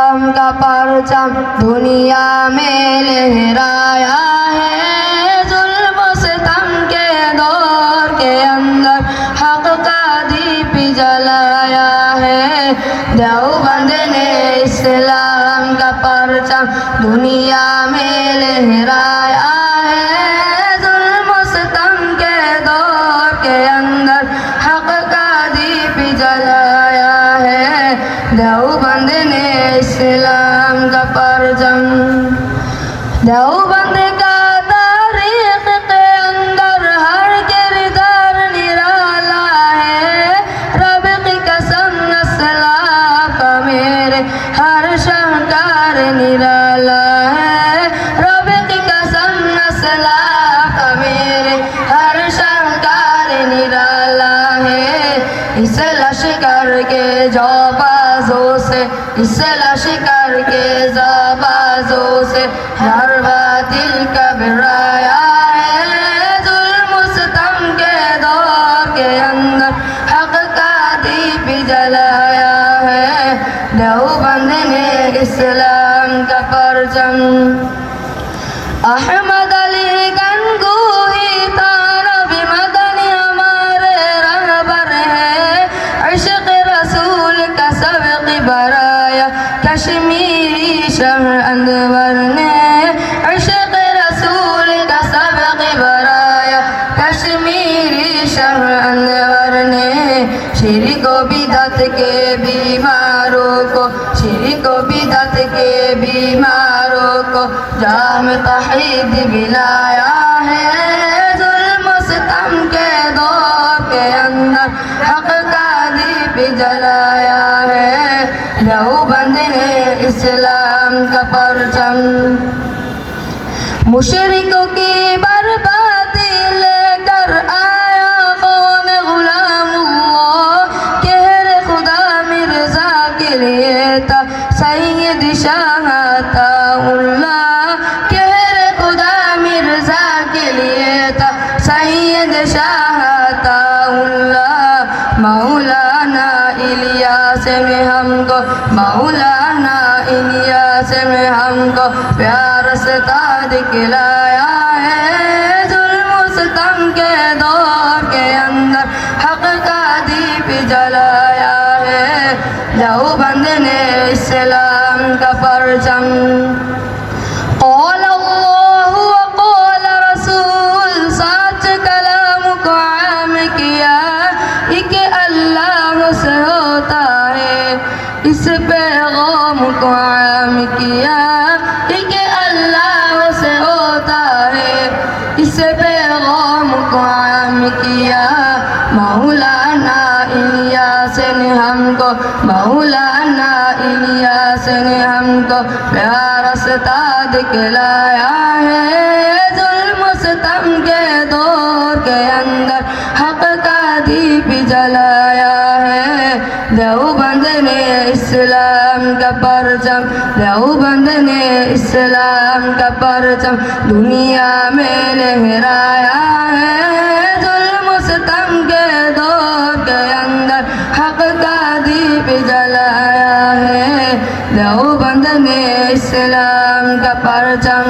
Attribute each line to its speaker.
Speaker 1: اسلام کا پرچم دنیا میں لہرایا ہے۔ ظلم و ستم کے دور کے اندر حق کا دیپ جلایا ہے۔ دیوبند نے اسلام کا پرچم دنیا میں لہرایا دیوبند نے اسلام کا پرچم دیوبند کا تاریخ کے اندر ہر کردار نرالا ہے رب کی قسم اسلام کا میرے ہر شہکار نرالا ہے رب کی قسم اسلام کا میرے ہر شہکار نرالا ہے اس لشکر کے جو بازوں سے اس لشکر کے زبازوں سے ہر باطل کا برایا ہے ظلم و ستم کے دور کے اندر حق کا دیپ جلایا ہے دیوبند نے اسلام کا کشمیری شہر انور نے عشق رسول کا سبق برایا کشمیری شہر انور نے شرک و بدعت کے بیماروں کو شرک و بدعت کے بیماروں کو جام تحید بلایا ہے ظلم و ستم کے دور کے اندر حق کا دیپ جلایا ہے دیوبند نے اسلام کا پرچم۔ مشرکوں کی بربادی لے کر آیا قوم غلام اللہ۔ کہر خدا مرزا کے لیے تھا، سید شاہ عطا اللہ۔ کہر خدا مرزا کے لیے تھا، سید شاہ عطا اللہ۔ مولانا الیاس میں ہم کو مولانا الیاس میں ہم کو پیار سے تاج کلایا ہے ظلم و ستم کے دور کے اندر حق کا دیپ جلایا ہے دیوبند نے اسلام کا پرچم قول اللہ وقول رسول سچ کلام کو عام کیا، ایک اللہ سے ہوتا ہے اس پیغام کو عام کیا ایک اللہ سے ہوتا ہے اس پیغام کو عام کیا مولانا الیاس نے ہم کو مولانا الیاس نے ہم کو پیار سے تاج کلایا ہے ظلم و ستم کے دور کے اندر حق کا دیپ جلایا ہے دیوبند نے اسلام کا پرچم دیوبند نے اسلام کا پرچم، دنیا میں لہرایا ہے۔ ظلم ستم کے دور کے اندر حق کا دیپ جلایا ہے۔ دیوبند نے اسلام کا پرچم۔